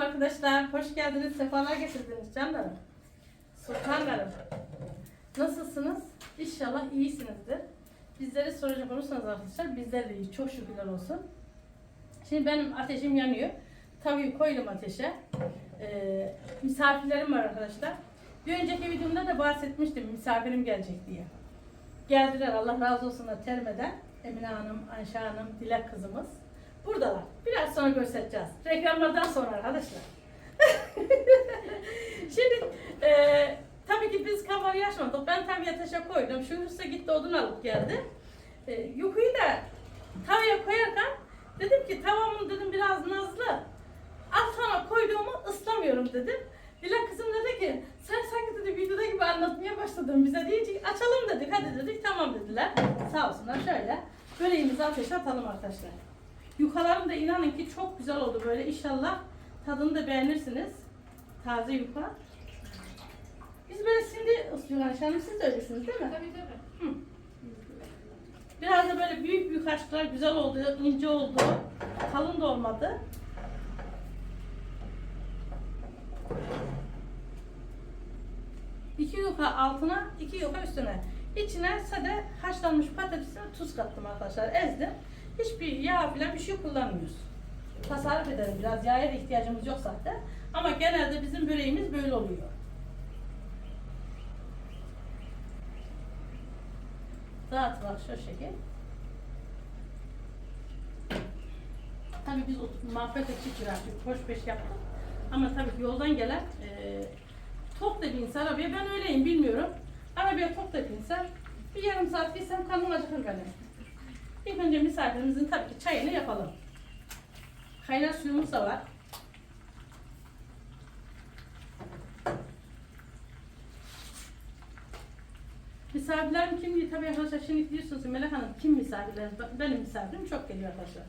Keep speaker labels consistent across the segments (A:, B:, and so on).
A: arkadaşlar. Hoş geldiniz. Sefalar getirdiniz canlarım. Sultanlarım. Nasılsınız? İnşallah iyisinizdir. Bizleri soracak olursanız arkadaşlar bizler de iyi. Çok şükürler olsun. Şimdi benim ateşim yanıyor. Tabii koydum ateşe. Ee, misafirlerim var arkadaşlar. Bir önceki videomda da bahsetmiştim misafirim gelecek diye. Geldiler Allah razı olsunlar termeden. Emine Hanım, Ayşe Hanım, Dilek kızımız. Buradalar. Biraz sonra göstereceğiz. Reklamlardan sonra arkadaşlar. Şimdi e, tabii ki biz kamerayı açmadık. Ben tabii ateşe koydum. Şu Hüsnü gitti odun alıp geldi. E, yuhuyu da tavaya koyarken dedim ki tavamın dedim biraz nazlı. Altına koyduğumu ıslamıyorum dedim. Dilek kızım dedi ki sen sanki dedi videoda gibi anlatmaya başladın bize diyecek açalım dedik hadi dedik tamam dediler. Sağ olsunlar şöyle böreğimizi ateşe atalım arkadaşlar. Yukalarım da inanın ki çok güzel oldu böyle inşallah tadını da beğenirsiniz. Taze yuka. Biz böyle şimdi Ayşe Hanım siz de öylesiniz değil mi?
B: Tabii tabii.
A: Biraz da böyle büyük büyük haşlar güzel oldu, ince oldu. Kalın da olmadı. İki yuka altına, iki yuka üstüne. İçine sade haşlanmış patatesine tuz kattım arkadaşlar. Ezdim. Hiçbir yağ falan bir şey kullanmıyoruz. Tasarruf ederim biraz. Yağa da ihtiyacımız yok zaten. Ama genelde bizim böreğimiz böyle oluyor. Dağıtılar şu şekil. Tabii biz muhabbet ekip birazcık hoş beş yaptık. Ama tabii ki yoldan gelen e, tok da binse arabaya ben öyleyim bilmiyorum. Arabaya tok da binse bir yarım saat giysem karnım acıkır benim. İlk önce misafirimizin tabii ki çayını yapalım. Kaynar suyumuz da var. Misafirlerim kim diye tabii arkadaşlar şimdi diyorsunuz Melek Hanım kim misafirlerim? Benim misafirim çok geliyor arkadaşlar.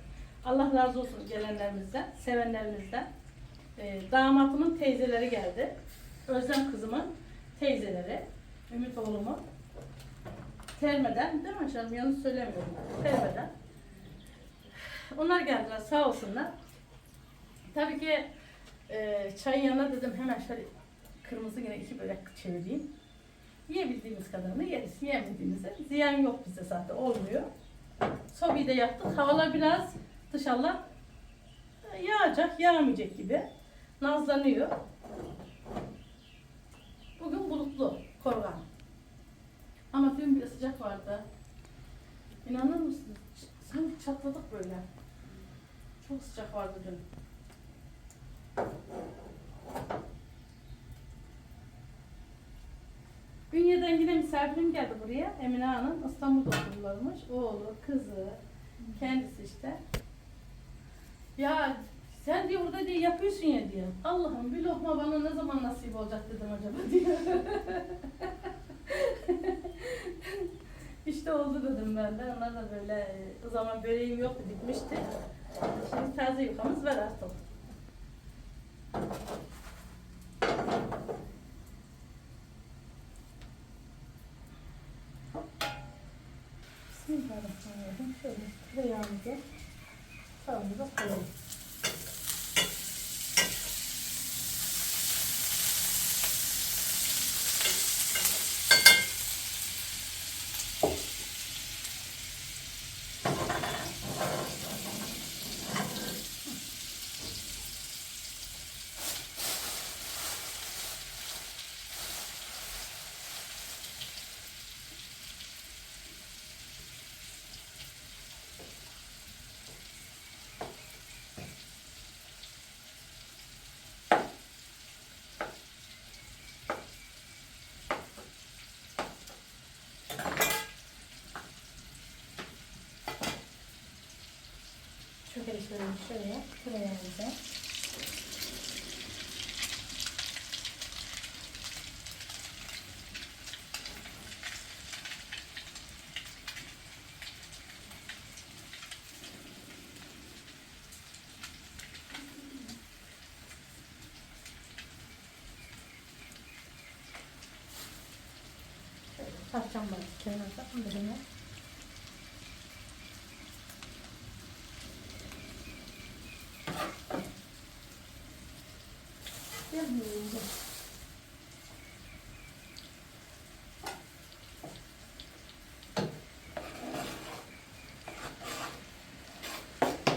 A: Allah razı olsun gelenlerimizden, sevenlerimizden. Ee, damatımın teyzeleri geldi. Özlem kızımın teyzeleri. Ümit oğlumun. Termeden, değil mi canım? Yanlış söylemiyorum. Termeden. Onlar geldiler sağ olsunlar. Tabii ki e, çayın yanına dedim hemen şöyle kırmızı yine iki börek çevireyim. Yiyebildiğimiz kadarını yeriz. Yiyemediğimizde ziyan yok bizde zaten olmuyor. Sobayı da yaktık. Havalar biraz dışarıda yağacak, yağmayacak gibi. Nazlanıyor. Bugün bulutlu, korgan. Ama dün bir sıcak vardı. İnanır mısınız? Sanki çatladık böyle. Çok sıcak vardı dün. Ünye'den yine misafirim geldi buraya. Emine Hanım İstanbul'da oturuyorlarmış. Oğlu, kızı, kendisi işte. Ya sen diyor burada diye yapıyorsun ya diyor. Allah'ım bir lokma bana ne zaman nasip olacak dedim acaba diyor. dedim ben de. Onlar da böyle e, o zaman böreğim yoktu bitmişti. Şimdi taze yukamız var artık. Bismillahirrahmanirrahim. Şöyle tereyağımızı tavamıza koyalım. Şöyle şöyle tereyağımızı. Parçam var kenarda. Onu hemen yiyince.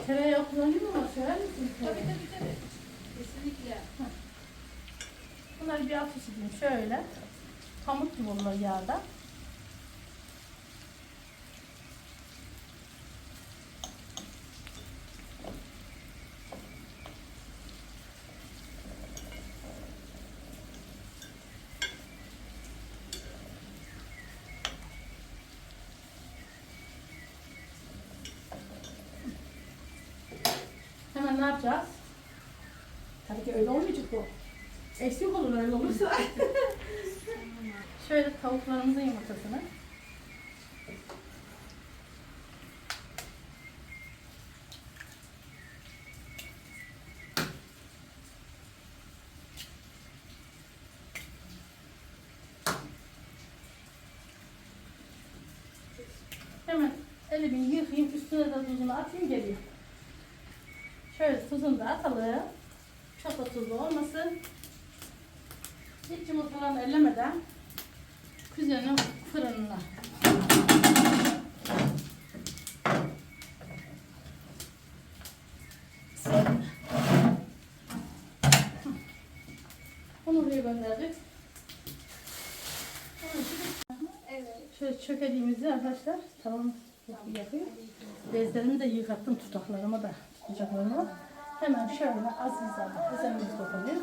A: Tereyağı kullanıyor mu? Sever misin
C: Tabii tabii tabii. Kesinlikle.
A: Bunları bir edeyim şöyle. Pamuk gibi olur yağda. Hemen ne yapacağız? Tabii ki öyle olmayacak bu. Eksik olur öyle olursa. Şöyle tavuklarımızın yumurtasını. Hemen elimi yıkayayım, üstüne de tuzunu atayım geliyor. Şöyle tuzunu da atalım. Çok da tuzlu olmasın. Hiç yumurtalarını ellemeden kuzenin fırınına. Onu buraya gönderdik.
C: Evet.
A: Şöyle çökediğimizde arkadaşlar tamam yapıyor. Bezlerimi de yıkattım tutaklarıma da kucaklarıma. Hemen şöyle aziz abi kızarımız dokunuyor.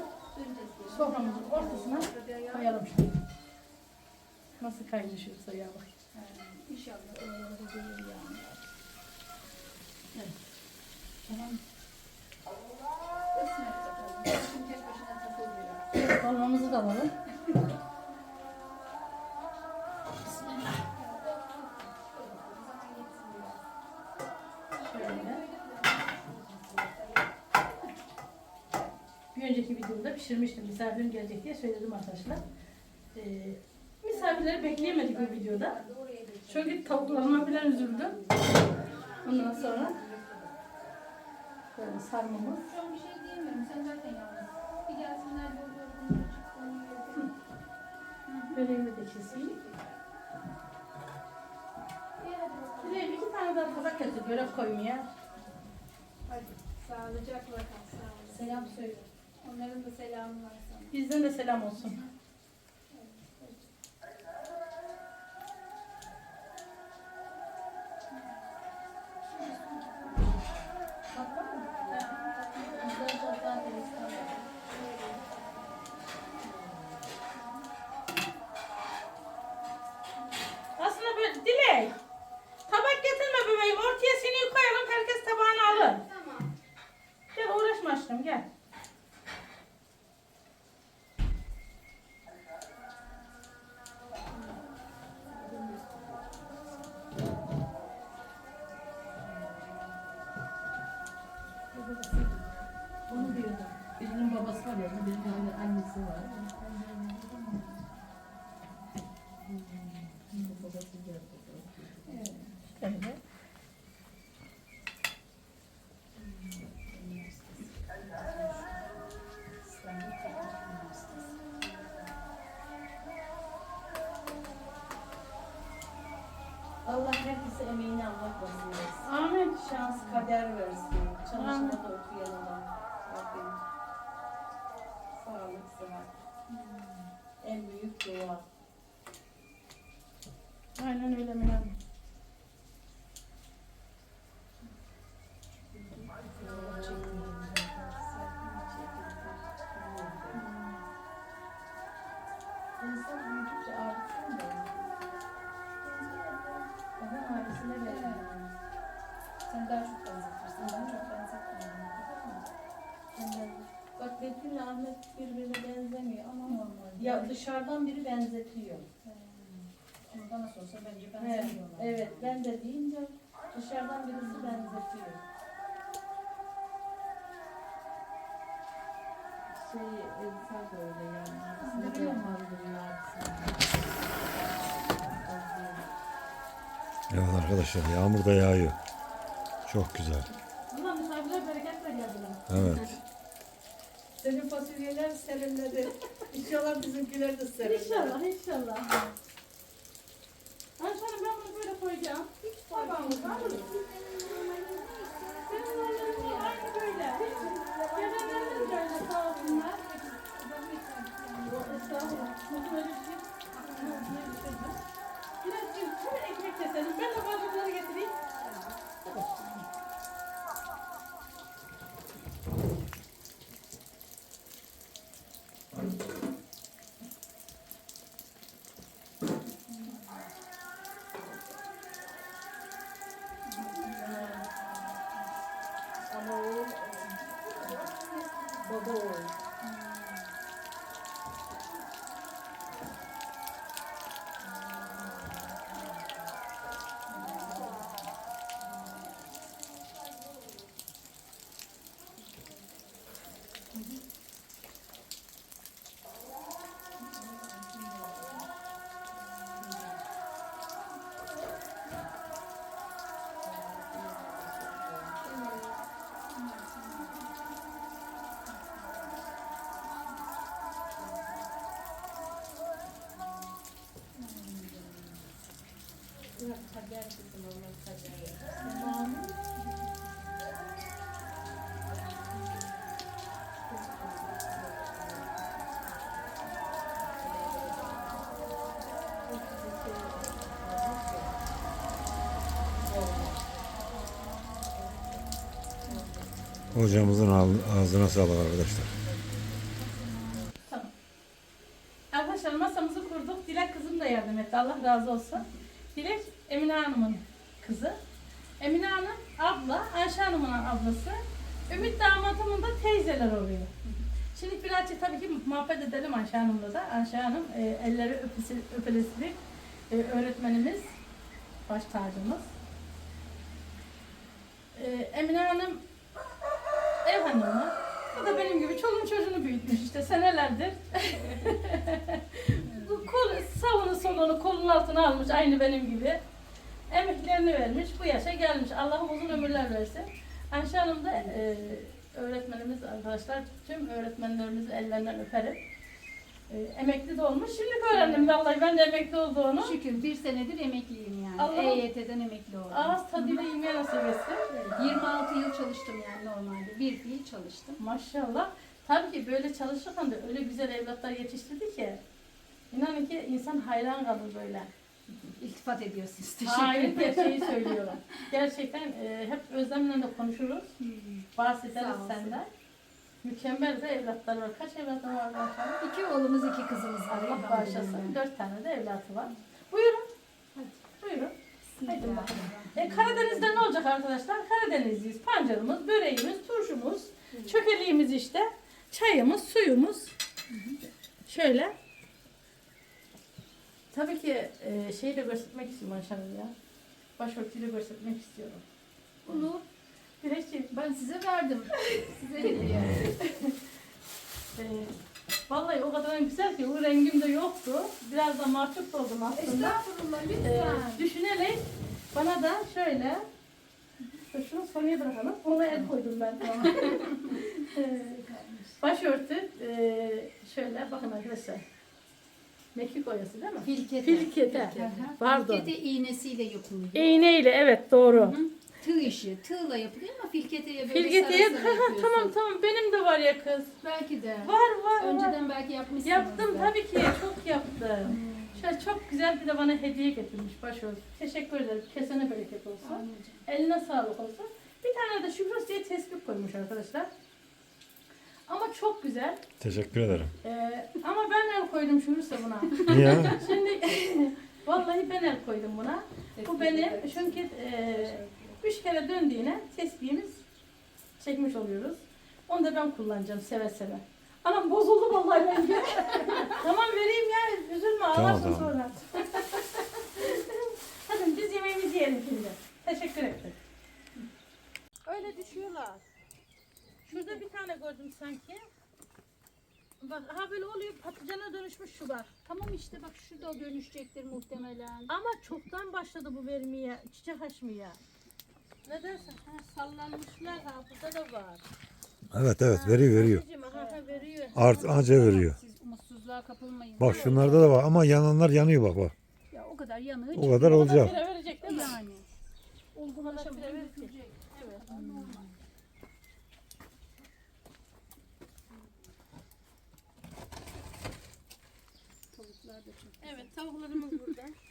A: Soframızın ortasına koyalım şöyle. Nasıl kaynaşıyorsa ya bak.
C: İnşallah da gelir yani.
A: Evet.
C: Tamam. Kısmet bakalım. Şimdi tek başına
A: da alalım. Bir önceki videomda pişirmiştim. Misafirim gelecek diye söyledim arkadaşlar. Ee, misafirleri bekleyemedik bu videoda. Çünkü tavuklarıma falan üzüldüm. Ondan sonra böyle sarmamız.
C: An bir şey diyemiyorum. Sen zaten yalnız. Bir gelsinler.
A: Böreğimi de keseyim. Dileyim iki tane daha tabak getir görev koymaya.
C: Hadi. Sağlıcakla kal. Sağlıcakla.
A: Selam söyle.
C: Onların da selamı var sana.
A: Bizden de selam olsun.
D: Almak nasip etsin.
A: Amin.
D: Şans kader versin. Çalışmada ya dışarıdan biri benzetiyor.
C: Ama bana sorsa bence
D: Evet,
C: benzemiyorlar.
D: evet ben de deyince dışarıdan birisi benzetiyor. Şey, insan da öyle yani. Abisine
C: Andırıyor mu?
D: andırıyor abisine.
E: Evet arkadaşlar yağmur da yağıyor. Çok güzel.
A: Allah misafirler bereketle geldiler.
E: Evet.
C: Senin fasulyeler serinledi. İnşallah bizimkiler de serinler.
A: İnşallah, inşallah. Ayşe Hanım ben bunu böyle koyacağım. Tabağımıza alırız. Senin onların aynı böyle. Gelenleriniz de öyle sağ olsunlar. Estağfurullah. Nasıl şey? Ekmek keselim. Ben de bardakları getireyim.
E: Hocamızın ağ- ağzına sağlık arkadaşlar.
A: Tamam. Arkadaşlar masamızı kurduk. Dilek kızım da yardım etti. Allah razı olsun. Dilek Emine Hanım'ın kızı. Emine Hanım abla, Ayşe Hanım'ın ablası. Ümit damatımın da teyzeler oluyor. Şimdi birazcık tabii ki muhabbet edelim Ayşe Hanım'la da. Ayşe Hanım e, elleri öpesi, öpelesi e, öğretmenimiz, baş tacımız. E, Emine Hanım ev hanımı. O da benim gibi çoluğun çocuğunu büyütmüş işte senelerdir. Bu kol, savunu solunu kolun altına almış aynı benim gibi. Emeklerini vermiş, bu yaşa gelmiş. Allah'ım uzun ömürler versin. Ayşe Hanım da e, öğretmenimiz arkadaşlar. Tüm öğretmenlerimizin ellerinden öperim. E, emekli de olmuş. Şimdi öğrendim vallahi ben de emekli olduğunu.
B: Şükür bir senedir emekliyim yani.
A: Allah'ım-
B: EYT'den emekli oldum.
A: Ağız tadıyla yemeğe nasip etsin.
B: Evet, 26 yıl çalıştım yani normalde. Bir fiil çalıştım.
A: Maşallah. Tabii ki böyle çalışırken de öyle güzel evlatlar yetiştirdi ki. İnanın ki insan hayran kalır böyle.
B: İltifat ediyorsunuz. Teşekkür
A: Hayır
B: ederim.
A: gerçeği söylüyorum. Gerçekten e, hep Özlem'le de konuşuruz. Bahsederiz
B: Sağ olsun.
A: senden. Mükemmel de evlatlar var. Kaç evlatın var maşallah?
B: İki oğlumuz, iki kızımız var.
A: Allah bağışlasın. Dört tane de evlatı var. Buyurun. Buyurun. Haydi bakalım. E, Karadeniz'de ne olacak arkadaşlar? Karadenizliyiz. Pancarımız, böreğimiz, turşumuz, çökeliğimiz işte. Çayımız, suyumuz. Şöyle. Tabii ki e, şeyi de göstermek istiyorum Ayşe ya. Başörtüyü de göstermek istiyorum.
B: Bunu
A: Dilekçe,
B: ben size verdim. Size hediye.
A: e, vallahi o kadar güzel ki o rengim de yoktu. Biraz da mahcup oldum aslında.
B: Estağfurullah
A: Ee,
B: lütfen.
A: düşünerek bana da şöyle şunu soruya bırakalım. Ona el koydum ben. Ee, Başörtü ee, şöyle bakın arkadaşlar. Mekik oyası değil mi?
B: Filkete.
A: Filkete. Pardon.
B: Filkete iğnesiyle yapılıyor.
A: İğneyle evet doğru.
B: Hı. Tığ işi. Tığla yapılıyor ama filketeye böyle
A: Filketeye
B: sarı sarı yapıyorsun.
A: tamam tamam benim de var ya kız.
B: Belki de.
A: Var var var.
B: Önceden belki yapmışsınız.
A: Yaptım
B: da.
A: tabii ki çok yaptım.
B: Hmm.
A: Şöyle çok güzel bir de bana hediye getirmiş başörtü. Teşekkür ederim. Kesene bereket olsun.
B: Anneciğim.
A: Eline sağlık olsun. Bir tane de Şükrüs diye tespih koymuş arkadaşlar. Ama çok güzel.
E: Teşekkür ederim.
A: Ee, ama ben el koydum Şükrüs'e buna.
E: Niye?
A: Şimdi vallahi ben el koydum buna. Bu benim çünkü e, üç kere döndüğüne tespihimiz çekmiş oluyoruz. Onu da ben kullanacağım seve seve. Anam bozuldu vallahi bence. tamam vereyim ya üzülme ağlarsın
E: tamam.
A: sonra. Hadi biz yemeğimizi yiyelim şimdi. Teşekkür ederim. Öyle düşüyorlar. Şurada bir tane gördüm sanki. Bak ha böyle oluyor patlıcana dönüşmüş şu bak.
B: Tamam işte bak şurada o dönüşecektir muhtemelen.
A: Ama çoktan başladı bu vermeye, çiçek açmaya. Nedense ha, sallanmışlar ha burada da var.
E: Evet evet veriyor veriyor.
A: Anneciğim, aha, ha, veriyor.
E: Art anca veriyor.
C: Siz umutsuzluğa kapılmayın.
E: Bak şunlarda da var ama yananlar yanıyor bak bak.
C: Ya o kadar yanığı
E: O kadar olacak.
A: Pire verecek değil mi?
C: yani.
A: Olgunlaşa pire verecek. Evet tavuklarımız burada.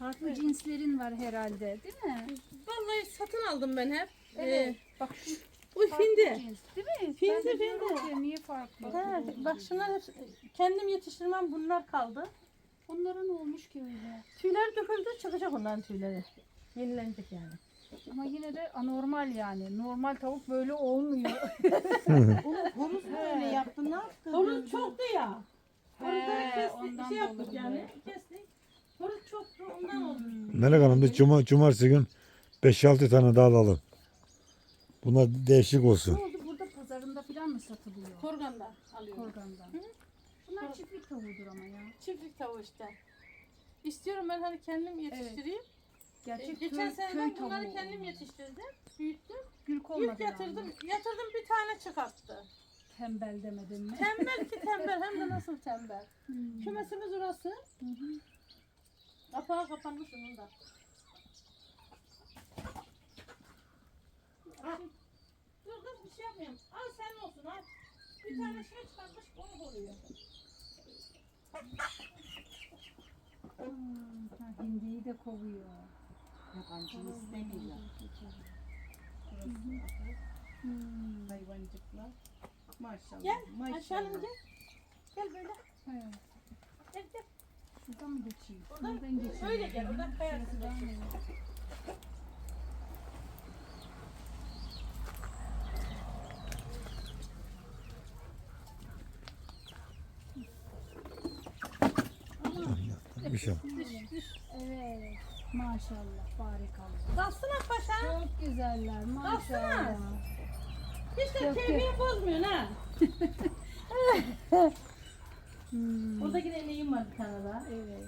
C: Farklı cinslerin var herhalde değil mi?
A: Vallahi satın aldım ben hep.
C: Evet.
A: Ee,
C: Bak şu
A: bu
C: farklı
A: hindi.
C: cins değil mi?
A: Hindi,
C: ben de diyorum
A: hindi.
C: niye farklı?
A: Ha, bak şunlar hep kendim yetiştirmem bunlar kaldı.
C: Onlara ne olmuş ki öyle?
A: Tüyler döküldü çıkacak onların tüyleri. Yenilenecek yani.
C: Ama yine de anormal yani. Normal tavuk böyle olmuyor.
D: Horuz mu öyle yaptı? Ne yaptı?
A: Horuz çoktu ya. Horuzları
C: He,
A: kestik,
C: ondan
A: şey yaptık
C: dolayı.
A: yani. Kestik. Horuz çoktu ondan oldu.
E: Melek Hanım biz cuma, cumartesi gün 5-6 tane daha alalım. Bunlar değişik
C: ne
E: olsun.
C: oldu? Burada pazarında falan mı satılıyor?
A: Korganda alıyorum.
C: Korgan'da. Bunlar çiftlik tavuğudur ama ya.
A: Çiftlik tavuğu işte. İstiyorum ben hani kendim yetiştireyim. Ee,
C: Gerçek
A: Geçen
C: köy,
A: sene
C: köy
A: ben bunları
C: tavuğu.
A: kendim yetiştirdim. Büyüttüm.
C: Gülk olmadı
A: Yük yatırdım.
C: yani.
A: Yatırdım bir tane çıkarttı.
C: Tembel demedin mi?
A: Tembel ki tembel hem de nasıl tembel.
C: Hmm.
A: Kümesimiz orası.
C: Hı hı.
A: Kapağı kapandı şunun da. Dur kız bir şey yapmayayım. Al sen olsun al. Bir tane şey çıkartmış onu koruyor.
C: Ha, hindiyi de kovuyor.
D: Yabancı istemiyor.
C: Hmm.
D: Hayvancıklar. Maşallah.
A: Gel
D: maşallah.
A: aşağı gel. Gel böyle.
C: Evet.
A: Gel gel.
C: Şuradan mı geçeyim?
A: Oradan-
C: Buradan geçeyim.
A: Öyle gel oradan kayarsın.
E: Bir şey.
C: Evet. Maşallah. Barikallah.
A: Kalsana paşa.
C: Çok güzeller. Maşallah.
A: Hiç de keyfini bozmuyorsun ha.
C: Hmm.
A: Burada yine ineğim var bir tane daha.
C: Evet.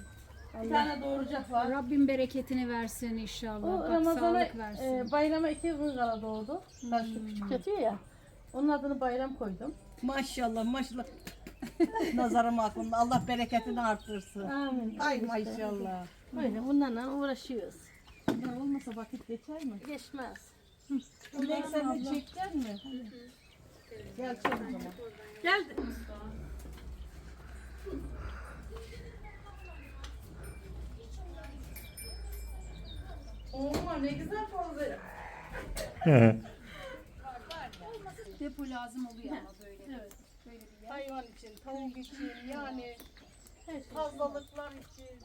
A: Bir tane doğuracak var.
C: Rabbim bereketini versin inşallah.
A: O
C: Bak
A: Ramazan'a e, bayrama iki gün kala doğdu. Ben şu
C: Hmm.
A: küçük yatıyor ya. Onun adını bayram koydum.
D: Maşallah maşallah. Nazarım aklımda. Allah bereketini arttırsın.
A: Amin.
D: Ay maşallah.
A: Böyle bunlarla uğraşıyoruz.
D: Ne olmasa vakit geçer mi?
A: Geçmez.
D: Dilek sen de çekecek mi? Gel çek o zaman.
A: Oo ne güzel veriyor.
C: Depo lazım oluyor ama böyle.
A: Evet.
C: Böyle bir yer.
D: Hayvan için, tavuk için yani
A: şey.
D: fazlalıklar için.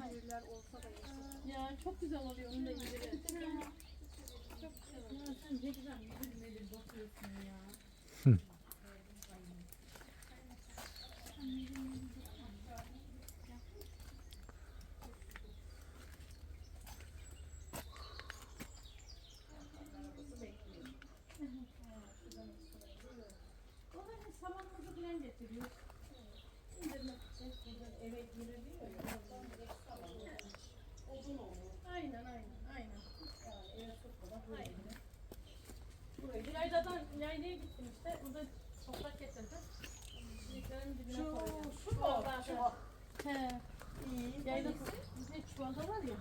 C: Hayırlar olsa da yaşasın.
A: Ya çok güzel oluyor onun da. Çok güzel. Ya sen ne güzel nedir bakıyorsun ya. O da ne samanımızı falan getiriyor. İndirmek için buradan eve girebiliyor ya. Oradan direkt. Odun olur. Aynen aynen aynen. Yani eve sokmadan aynen. Buraya bir yayladan yaylaya gittim işte. Burada toprak getirdim. Çiçeklerin dibine
D: Şu,
A: koydum.
D: şu mu? Şu
A: He. İyi. Yayla bir çuvalda var ya.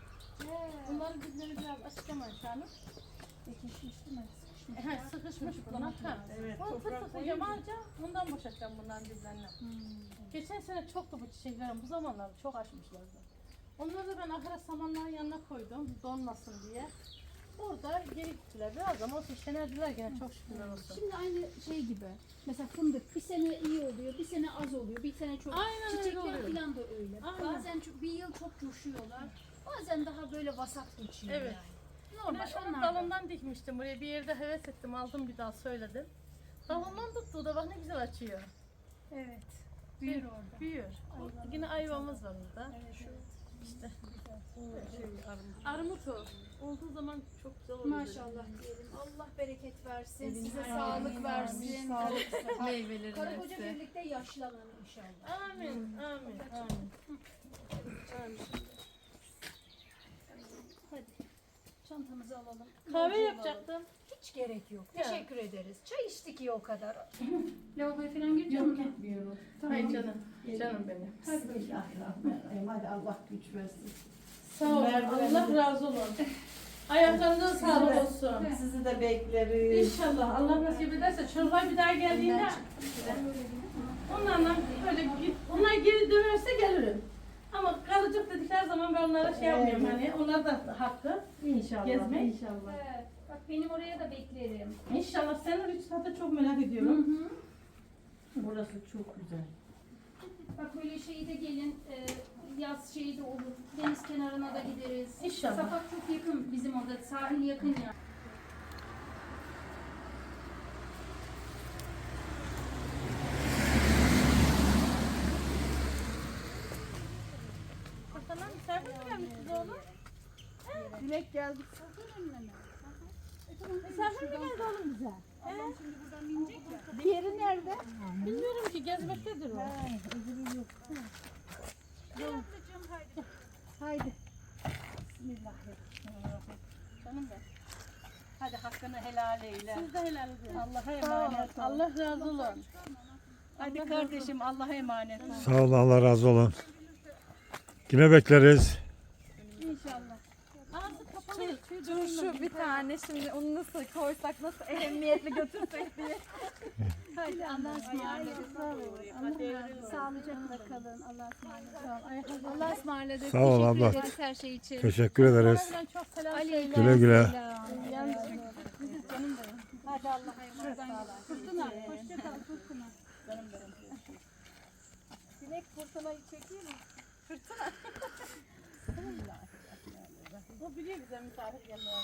A: Bunların dibleri biraz açacağım aşağını.
C: Ekişmişti mi? Sıkışmış.
A: He, sıkışmış bunlar. Ha.
D: Evet,
A: Onu
D: toprak
A: tıklayacağım anca bundan boşaltacağım bunların diblerini. Geçen sene çoktu bu çiçeklerim. Bu zamanlar çok açmışlardı. Onları da ben ahıra samanların yanına koydum. Donmasın diye. Orada geri gittiler. Biraz ama olsun şenerdiler gene çok şükürler olsun.
C: Şimdi aynı şey gibi. Mesela fındık bir sene iyi oluyor, bir sene az oluyor, bir sene çok.
A: Aynen öyle
C: Çiçekler
A: oluyor.
C: falan da öyle.
A: Aynen.
C: Bazen çok, bir yıl çok coşuyorlar. Bazen daha böyle vasat geçiyor
A: Evet.
C: yani. Normal
A: şunun
C: onlar da.
A: dalından dikmiştim buraya. Bir yerde heves ettim. Aldım bir dal söyledim. Dalından tuttu da bak ne güzel açıyor.
C: Evet. Büyür orada.
A: Büyür. Yine ayvamız var orada. İşte. Armut o. Olduğu zaman çok güzel oluyor.
C: Maşallah diyelim. Allah bereket versin.
D: Elinize
C: Size
D: sağlık
C: sağlık
D: versin. Sağlık,
A: Meyveleri
C: Karı koca birlikte yaşlanın inşallah.
A: Amin. Amin. Amin.
C: Hadi. Çantamızı alalım.
A: Kahve yapacaktım.
F: Hiç gerek yok.
A: Ya.
F: Teşekkür ederiz. Çay içtik ya o kadar.
B: Lavaboya falan gireceğim
D: Yok
B: mi?
D: gitmiyorum.
A: Hay canım. Canım benim.
D: Bismillahirrahmanirrahim. Hadi Allah güç versin.
A: Sağ olun.
D: Merdiven-
A: Allah razı olsun. Ayaklarınıza sağlık olsun.
D: Sizi de bekleriz.
A: İnşallah Allah nasip ederse çocuklar bir daha geldiğinde onlarla böyle onlar geri dönerse gelirim. Ama kalacak dedikleri zaman ben onlara şey yapmıyorum hani onlar da hakkı.
D: İnşallah.
A: Gezmek.
D: İnşallah.
B: Evet. Bak benim oraya da beklerim.
A: İnşallah senin Rüçhat'ı çok merak ediyorum.
D: Burası çok güzel.
B: Bak böyle şeyi de gelin. e, yaz şeyi de olur. Deniz kenarına da gideriz.
A: İnşallah.
B: Safak çok yakın bizim orada. Sahil yakın ya.
A: Sana misafir mi gelmişsiniz oğlum? Geldi oğlum bize?
D: Diğeri nerede?
A: Bilmiyorum ki gezmektedir o.
D: Haydi. Bismillahirrahmanirrahim.
A: Canım ben.
D: Hadi hakkını helal eyle.
A: Siz de helal edin.
D: Allah'a emanet ol.
A: Allah razı olsun.
D: Hadi kardeşim Allah'a emanet ol.
E: Sağ olun Allah razı olun. Yine bekleriz.
A: Kapalı.
C: Turşu bir tane şimdi onu nasıl koysak nasıl ehemmiyetli götürsek diye.
B: Hadi Allah'a ısmarladık. Sağlıcakla kalın. Allah'a ısmarladık. Allah'a ısmarladık.
E: Sağ ol abla.
B: her şey için.
E: Teşekkür ederiz.
A: Onlardan çok selam
B: Ali
A: söyle.
E: Güle güle.
D: Hadi Allah'a emanet ol.
B: Fırtına. Hoşça kal Fırtına.
D: Dilek fırtınayı çekeyim mi?
A: O biliyor bize misafir gelmeyi.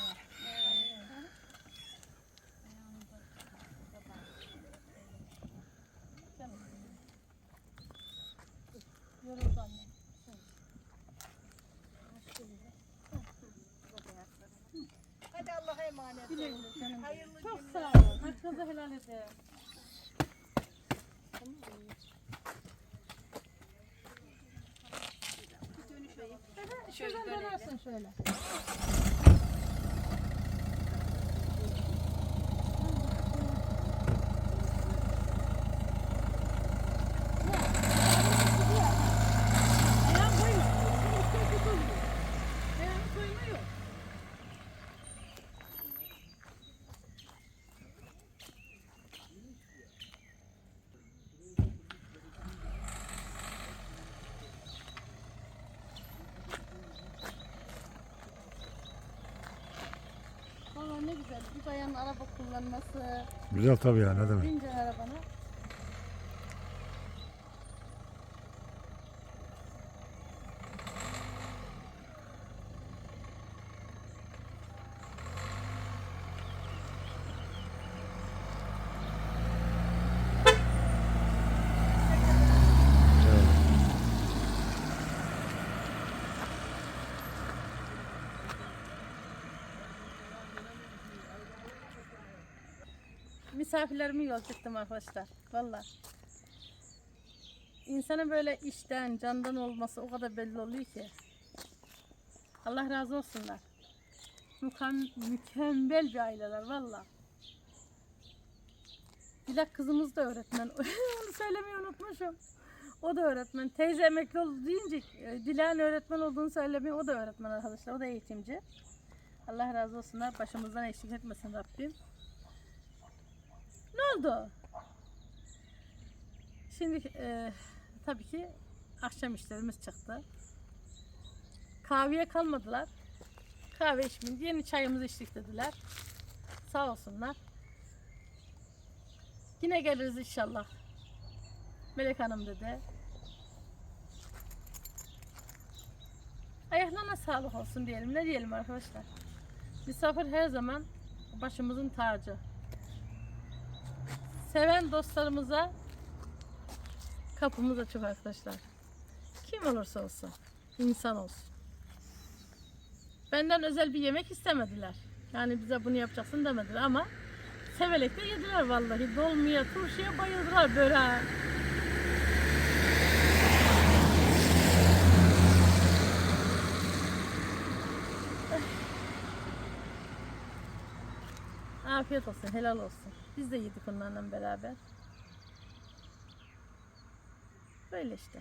D: Hadi Allah'a emanet ol. Hayırlı
A: Çok
D: günler.
A: sağ olun. Hakkınızı helal edin. 就在那儿睡睡了。Bayanın araba kullanması.
E: Güzel tabii ya ne demek.
A: Bince Misafirlerimi yol ettim arkadaşlar. Valla. İnsana böyle işten, candan olması o kadar belli oluyor ki. Allah razı olsunlar. Mükemmel bir aileler valla. Dilek kızımız da öğretmen. Onu söylemeyi unutmuşum. O da öğretmen. Teyze emekli oldu deyince e, Dilek'in öğretmen olduğunu söylemeyi o da öğretmen arkadaşlar. O da eğitimci. Allah razı olsunlar. Başımızdan eksik etmesin Rabbim. Ne oldu? Şimdi e, tabii ki akşam işlerimiz çıktı. Kahveye kalmadılar. Kahve içmeyin. Yeni çayımızı içtik dediler. Sağ olsunlar. Yine geliriz inşallah. Melek Hanım dedi. Ayaklarına sağlık olsun diyelim. Ne diyelim arkadaşlar? Misafir her zaman başımızın tacı. Seven dostlarımıza kapımız açık arkadaşlar. Kim olursa olsun. insan olsun. Benden özel bir yemek istemediler. Yani bize bunu yapacaksın demediler ama severek de yediler vallahi. Dolmaya, turşuya bayıldılar böyle. afiyet olsun, helal olsun. Biz de yedik onlarla beraber. Böyle işte.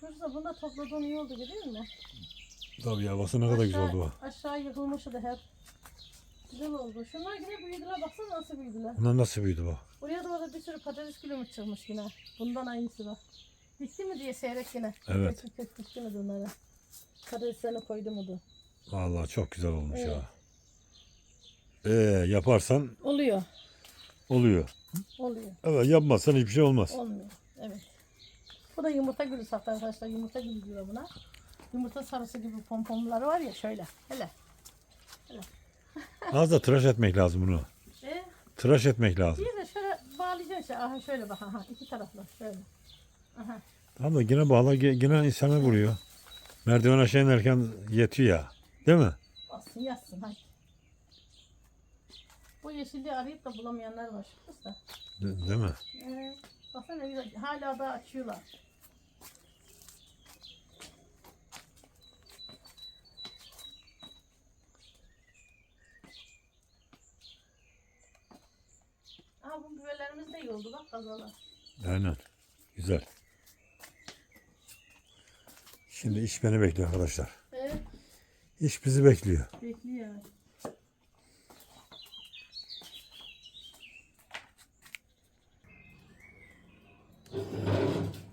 A: Şurada bunda topladığın iyi oldu görüyor musun?
E: Tabii havası ne kadar güzel oldu bu.
A: Aşağı yıkılmıştı da hep. Güzel oldu. Şunlar yine büyüdüler. Baksana nasıl büyüdüler.
E: Bunlar nasıl büyüdü bu?
A: Buraya doğru bir sürü patates külümü çıkmış yine. Bundan aynısı var. Bitti mi diye seyrek yine.
E: Evet.
A: Kök kök bitti mi bunlara? Patateslerini koydu mu da?
E: Vallahi çok güzel olmuş
A: Evet.
E: ya. Ee, yaparsan
A: Oluyor.
E: oluyor.
A: Oluyor.
E: Evet yapmazsan hiçbir şey olmaz.
A: Olmuyor. Evet. Bu da yumurta gülü sattı arkadaşlar. Yumurta gülü diyor buna. Yumurta sarısı gibi pompomları var ya şöyle. Hele.
E: Az da tıraş etmek lazım bunu.
A: E,
E: Tıraş etmek lazım.
A: bir de şöyle bağlayacaksın işte. Aha şöyle bak. Aha iki taraflı. Şöyle. Aha.
E: Tamam da yine bağla yine insanı vuruyor. Merdiven aşağı inerken yetiyor ya. Değil mi?
A: Bassın yatsın. Hadi. Bu yeşilliği arayıp da bulamayanlar var. Kız da.
E: De- değil mi?
A: Evet. Baksana ne güzel. Hala da açıyorlar. Aha bu biberlerimiz de iyi oldu bak kazalar.
E: Aynen. Güzel. Şimdi iş beni bekliyor arkadaşlar.
A: Evet.
E: İş bizi bekliyor.
A: Bekliyor. Thank you.